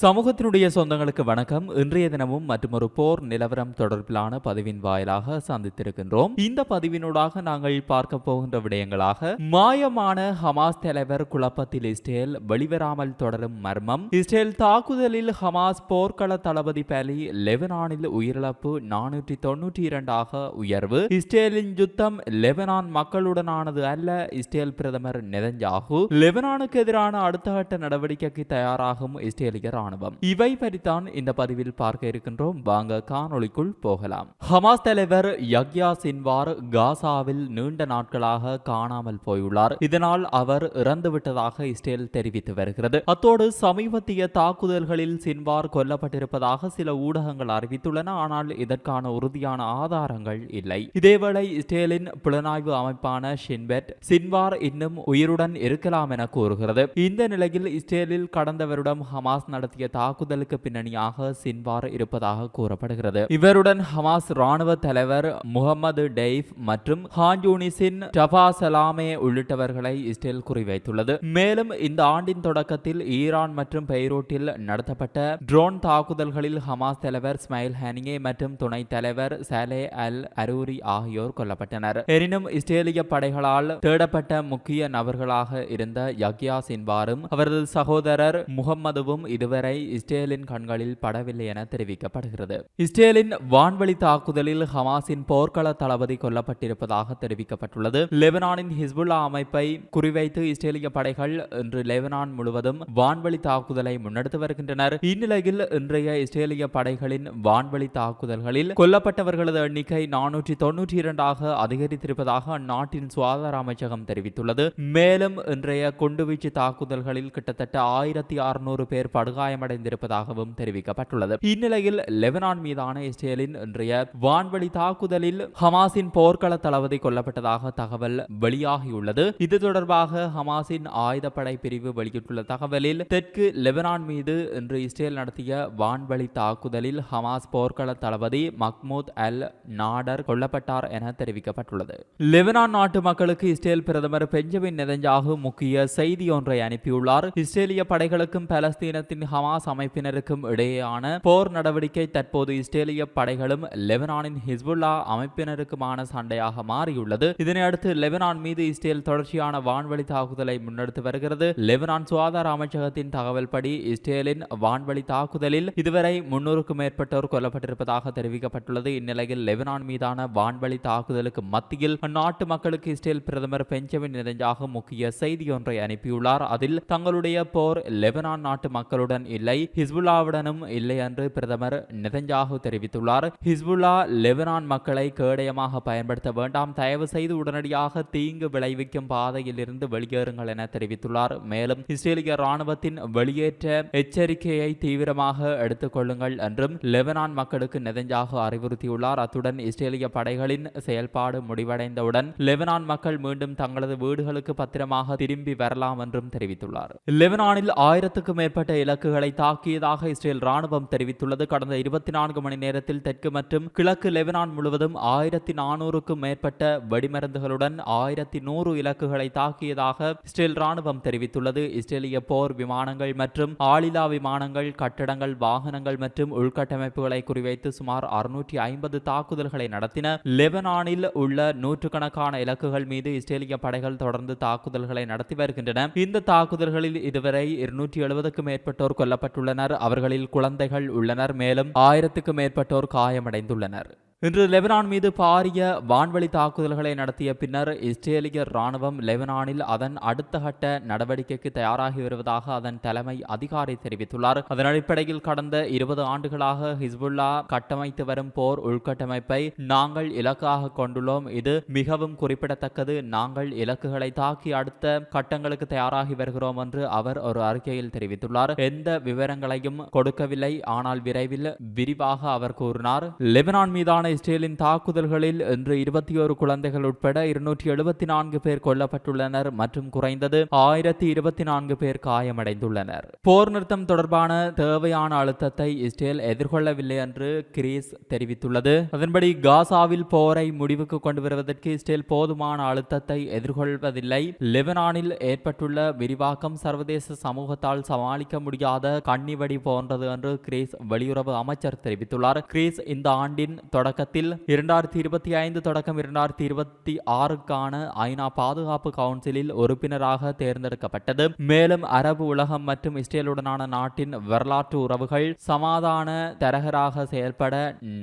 சமூகத்தினுடைய சொந்தங்களுக்கு வணக்கம். இன்றைய தினமும் மற்றொரு போர் நிலவரம் தொடர்பிலான பதிவின் வாயிலாக சந்தித்திருக்கின்றோம். இந்த பதிவினூடாக நாங்கள் பார்க்க போகின்ற விடயங்களாக மாயமான ஹமாஸ் தலைவர் குழப்பத்தில் இஸ்ரேல் வெளிவராமல் தொடரும் மர்மம் இஸ்ரேல் தாக்குதலில் ஹமாஸ் போர்க்கள தளபதி பேலி லெபனானில் உயிரிழப்பு நானூற்றி தொன்னூற்றி இரண்டாக உயர்வு இஸ்ரேலின் யுத்தம் லெபனான் மக்களுடனானது அல்ல இஸ்ரேல் பிரதமர் நெதஞ்சாகு லெபனானுக்கு எதிரான அடுத்த கட்ட நடவடிக்கைக்கு தயாராகும் இஸ்ரேலிய ராணுவம் இவை பற்றித்தான் இந்த பதிவில் பார்க்க இருக்கின்றோம். வாங்க காணொளிக்குள் போகலாம். ஹமாஸ் தலைவர் யக்யா சின்வார் காசாவில் நீண்ட நாட்களாக காணாமல் போயுள்ளார். இதனால் அவர் இறந்துவிட்டதாக இஸ்ரேல் தெரிவித்து வருகிறது. அத்தோடு சமீபத்திய தாக்குதல்களில் சின்வார் கொல்லப்பட்டிருப்பதாக சில ஊடகங்கள் அறிவித்துள்ளன. ஆனால் இதற்கான உறுதியான ஆதாரங்கள் இல்லை. இதேவேளை இஸ்ரேலின் புலனாய்வு அமைப்பான ஷின்பெட் சின்வார் இன்னும் உயிருடன் இருக்கலாம் என கூறுகிறது. இந்த நிலையில் இஸ்ரேலில் கடந்த வருடம் ஹமாஸ் நடத்திய தாக்குதலுக்கு பின்னணியாக சின்வார் இருப்பதாக கூறப்படுகிறது. இவருடன் ஹமாஸ் ராணுவ தலைவர் முகமது டெய்ஃப் மற்றும் ஹான்யூனிஸின் டபா சலாமே உள்ளிட்டவர்களை இஸ்ரேல் குறிவைத்துள்ளது. மேலும் இந்த ஆண்டின் தொடக்கத்தில் ஈரான் மற்றும் பெய்ரோட்டில் நடத்தப்பட்ட ட்ரோன் தாக்குதல்களில் ஹமாஸ் தலைவர் ஸ்மைல் ஹனியே மற்றும் துணைத் தலைவர் சலே அல் அரூரி ஆகியோர் கொல்லப்பட்டனர். எனினும் இஸ்ரேலிய படைகளால் தேடப்பட்ட முக்கிய நபர்களாக இருந்த யக்யா சின்வாரும் அவரது சகோதரர் முகம்மதுவும் இதுவரை இஸ்ரேலின் கண்களில் படவில்லை என தெரிவிக்கப்படுகிறது. இஸ்ரேலின் வான்வழி தாக்குதலில் ஹமாஸின் போர்க்கள தளபதி கொல்லப்பட்டிருப்பதாக தெரிவிக்கப்பட்டுள்ளது. லெபனானின் ஹிஸ்புல்லா அமைப்பை குறிவைத்து இஸ்ரேலிய படைகள் இன்று லெபனான் முழுவதும் வான்வழி தாக்குதலை முன்னெடுத்து வருகின்றனர். இந்நிலையில் இன்றைய இஸ்ரேலிய படைகளின் வான்வழி தாக்குதல்களில் கொல்லப்பட்டவர்களது எண்ணிக்கை நானூற்றி தொன்னூற்றி இரண்டாக அதிகரித்திருப்பதாக அந்நாட்டின் சுகாதார அமைச்சகம் தெரிவித்துள்ளது. மேலும் இன்றைய குண்டுவீச்சு தாக்குதல்களில் கிட்டத்தட்ட ஆயிரத்தி அறுநூறு பேர் படுகாயம் காயமடைந்திருப்பதாகவும் தெரிவிக்கப்பட்டுள்ளது. இந்நிலையில் லெபனான் மீதான இஸ்ரேலின் இன்றைய வான்வழி தாக்குதலில் ஹமாஸின் போர்க்கள தளபதி கொல்லப்பட்டதாக தகவல் வெளியாகியுள்ளது. இது தொடர்பாக ஹமாஸின் ஆயுதப்படை பிரிவு வெளியிட்டுள்ள தகவலில் தெற்கு லெபனான் மீது இன்று இஸ்ரேல் நடத்திய வான்வழி தாக்குதலில் ஹமாஸ் போர்க்கள தளபதி மக்மூத் அல் நாடர் கொல்லப்பட்டார் என தெரிவிக்கப்பட்டுள்ளது. லெபனான் நாட்டு மக்களுக்கு இஸ்ரேல் பிரதமர் பெஞ்சமின் நெதஞ்சாகு முக்கிய செய்தி ஒன்றை அனுப்பியுள்ளார். இஸ்ரேலிய படைகளுக்கும் பலஸ்தீனத்தின் ஹமாஸ் அமைப்பினருக்கும் இடையேயான போர் நடவடிக்கை தற்போது இஸ்ரேலிய படைகளும் லெபனானின் ஹிஸ்புல்லா அமைப்பினருக்குமான சண்டையாக மாறியுள்ளது. இதனையடுத்து லெபனான் மீது இஸ்ரேல் தொடர்ச்சியான வான்வழி தாக்குதலை முன்னெடுத்து வருகிறது. லெபனான் சுகாதார அமைச்சகத்தின் தகவல்படி இஸ்ரேலின் வான்வழி தாக்குதலில் இதுவரை முன்னூறுக்கும் மேற்பட்டோர் கொல்லப்பட்டிருப்பதாக தெரிவிக்கப்பட்டுள்ளது. இந்நிலையில் லெபனான் மீதான வான்வழி தாக்குதலுக்கு மத்தியில் அந்நாட்டு மக்களுக்கு இஸ்ரேல் பிரதமர் பெஞ்சமின் நெதஞ்சாகு முக்கிய செய்தி ஒன்றை அனுப்பியுள்ளார். அதில் தங்களுடைய போர் லெபனான் நாட்டு மக்களுடன் இல்லை. ஹிஸ்புல்லாவுடனும் இல்லை என்று பிரதமர் நெதஞ்சாகு தெரிவித்துள்ளார். ஹிஸ்புல்லா லெபனான் மக்களை கேடயமாக பயன்படுத்த வேண்டாம். தயவு செய்து உடனடியாக தீங்கு விளைவிக்கும் பாதையில் இருந்து வெளியேறுங்கள் என தெரிவித்துள்ளார். மேலும் இஸ்ரேலிய ராணுவத்தின் வெளியேற்ற எச்சரிக்கையை தீவிரமாக எடுத்துக் கொள்ளுங்கள் என்றும் லெபனான் மக்களுக்கு நெதஞ்சாக அறிவுறுத்தியுள்ளார். அத்துடன் இஸ்ரேலிய படைகளின் செயல்பாடு முடிவடைந்தவுடன் லெபனான் மக்கள் மீண்டும் தங்களது வீடுகளுக்கு பத்திரமாக திரும்பி வரலாம் என்றும் தெரிவித்துள்ளார். லெபனானில் ஆயிரத்துக்கும் மேற்பட்ட இலக்குகள் தாக்கியதாக இஸ்ரேல் ராணுவம் தெரிவித்துள்ளது. கடந்த இருபத்தி நான்கு மணி நேரத்தில் தெற்கு மற்றும் கிழக்கு லெபனான் முழுவதும் ஆயிரத்தி நானூறுக்கும் மேற்பட்ட வெடிமருந்துகளுடன் ஆயிரத்தி நூறு இலக்குகளை தாக்கியதாக இஸ்ரேல் ராணுவம் தெரிவித்துள்ளது. இஸ்ரேலிய போர் விமானங்கள் மற்றும் ஆளில்லா விமானங்கள் கட்டடங்கள் வாகனங்கள் மற்றும் உள்கட்டமைப்புகளை குறிவைத்து சுமார் அறுநூற்றி ஐம்பது தாக்குதல்களை நடத்தின லெபனானில் உள்ள நூற்றுக்கணக்கான இலக்குகள் மீது இஸ்ரேலிய படைகள் தொடர்ந்து தாக்குதல்களை நடத்தி வருகின்றன. இந்த தாக்குதல்களில் இதுவரை இருநூற்றி எழுபதுக்கும் மேற்பட்டோர் கொல்லப்பட்டுள்ளனர் அவர்களில் குழந்தைகள் உள்ளனர். மேலும் ஆயிரத்துக்கும் மேற்பட்டோர் காயமடைந்துள்ளனர். இன்று லெபனான் மீது பாரிய வான்வழி தாக்குதல்களை நடத்திய பின்னர் இஸ்ரேலிய ராணுவம் லெபனானில் அதன் அடுத்த கட்ட நடவடிக்கைக்கு தயாராகி வருவதாக அதன் தலைமை அதிகாரி தெரிவித்துள்ளார். அதன் அடிப்படையில் கடந்த இருபது ஆண்டுகளாக ஹிஸ்புல்லா கட்டமைத்து வரும் போர் உள்கட்டமைப்பை நாங்கள் இலக்காக கொண்டுள்ளோம். இது மிகவும் குறிப்பிடத்தக்கது. நாங்கள் இலக்குகளை தாக்கி அடுத்த கட்டங்களுக்கு தயாராகி வருகிறோம் என்று அவர் ஒரு அறிக்கையில் தெரிவித்துள்ளார். எந்த விவரங்களையும் கொடுக்கவில்லை. ஆனால் விரைவில் விரிவாக அவர் கூறினார். லெபனான் மீதான இஸ்ரேலின் தாக்குதல்களில் இன்று இருபத்தி ஒரு குழந்தைகள் உட்பட இருநூற்றி எழுபத்தி நான்கு பேர் கொல்லப்பட்டுள்ளனர் மற்றும் குறைந்தது ஆயிரத்தி இருபத்தி நான்கு பேர் காயமடைந்துள்ளனர். போர் நிறுத்தம் தொடர்பான தேவையான அழுத்தத்தை இஸ்ரேல் எதிர்கொள்ளவில்லை என்று கிரீஸ் தெரிவித்துள்ளது. அதன்படி காசாவில் போரை முடிவுக்கு கொண்டு வருவதற்கு இஸ்ரேல் போதுமான அழுத்தத்தை எதிர்கொள்வதில்லை. லெபனானில் ஏற்பட்டுள்ள விரிவாக்கம் சர்வதேச சமூகத்தால் சமாளிக்க முடியாத கண்ணிவடி போன்றது என்று கிரீஸ் வெளியுறவு அமைச்சர் தெரிவித்துள்ளார். கிரீஸ் இந்த ஆண்டின் தொடக்க தொடக்கத்தில் இரண்டாயிரத்தி இருபத்தி ஐந்து தொடக்கம் இரண்டாயிரத்தி இருபத்தி ஆறுக்கான ஐநா பாதுகாப்பு கவுன்சிலில் உறுப்பினராக தேர்ந்தெடுக்கப்பட்டது. மேலும் அரபு உலகம் மற்றும் இஸ்ரேலுடனான நாட்டின் வரலாற்று உறவுகள் சமாதான தரகராக செயல்பட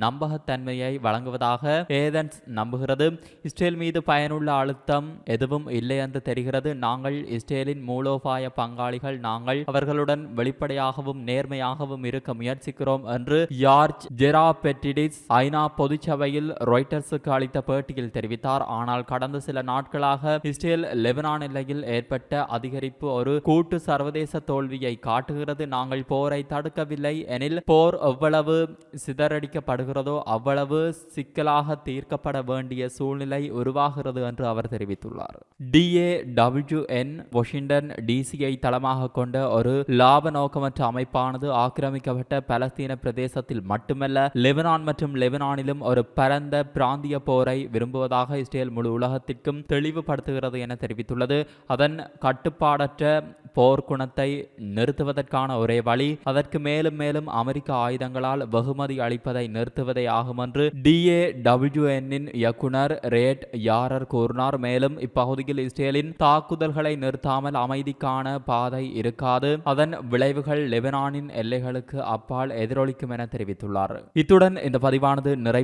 நம்பகத்தன்மையை வழங்குவதாக ஏதன்ஸ் நம்புகிறது. இஸ்ரேல் மீது பயனுள்ள அழுத்தம் எதுவும் இல்லை என்று தெரிகிறது. நாங்கள் இஸ்ரேலின் மூலோபாய பங்காளிகள். நாங்கள் அவர்களுடன் வெளிப்படையாகவும் நேர்மையாகவும் இருக்க முயற்சிக்கிறோம் என்று யார்ஜ் ஜெராபெட்டிடிஸ் ஐநா பொதுச்சபையில் ராய்டர்ஸுக்கு அளித்த பேட்டியில் தெரிவித்தார். ஆனால் கடந்த சில நாட்களாக இஸ்ரேல் லெபனான் எல்லையில் ஏற்பட்ட அதிகரிப்பு ஒரு கூட்டு சர்வதேச தோல்வியை காட்டுகிறது. நாங்கள் போரை தடுக்கவில்லை. எனில் போர் எவ்வளவு சிதறடிக்கப்படுகிறதோ அவ்வளவு சிக்கலாக தீர்க்கப்பட வேண்டிய சூழ்நிலை உருவாகிறது என்று அவர் தெரிவித்துள்ளார். டிஏ டபிள்யூஎன் வாஷிங்டன் டிசியை தளமாக கொண்ட ஒரு லாப நோக்கமற்ற அமைப்பானது ஆக்கிரமிக்கப்பட்ட பலஸ்தீன பிரதேசத்தில் மட்டுமல்ல லெபனான் மற்றும் லெபனானிலும் ஒரு பரந்த பிராந்திய போரை விரும்புவதாக இஸ்ரேல் முழு உலகத்திற்கும் தெளிவுபடுத்துகிறது என தெரிவித்துள்ளது. அதன் கட்டுப்பாடற்ற போர்க்குணத்தை நிறுத்துவதற்கான ஒரே வழி அதற்கு மேலும் மேலும் அமெரிக்க ஆயுதங்களால் வெகுமதி அளிப்பதை நிறுத்துவதே ஆகும் என்று டிஏ டபிள்யூஎன்னின் இயக்குனர் ரேட் யாரர் கூறினார். மேலும் இப்பகுதியில் இஸ்ரேலின் தாக்குதல்களை நிறுத்தாமல் அமைதிக்கான பாதை இருக்காது. அதன் விளைவுகள் லெபனானின் எல்லைகளுக்கு அப்பால் எதிரொலிக்கும் என தெரிவித்துள்ளார். இத்துடன் இந்த பதிவானது நிறைவு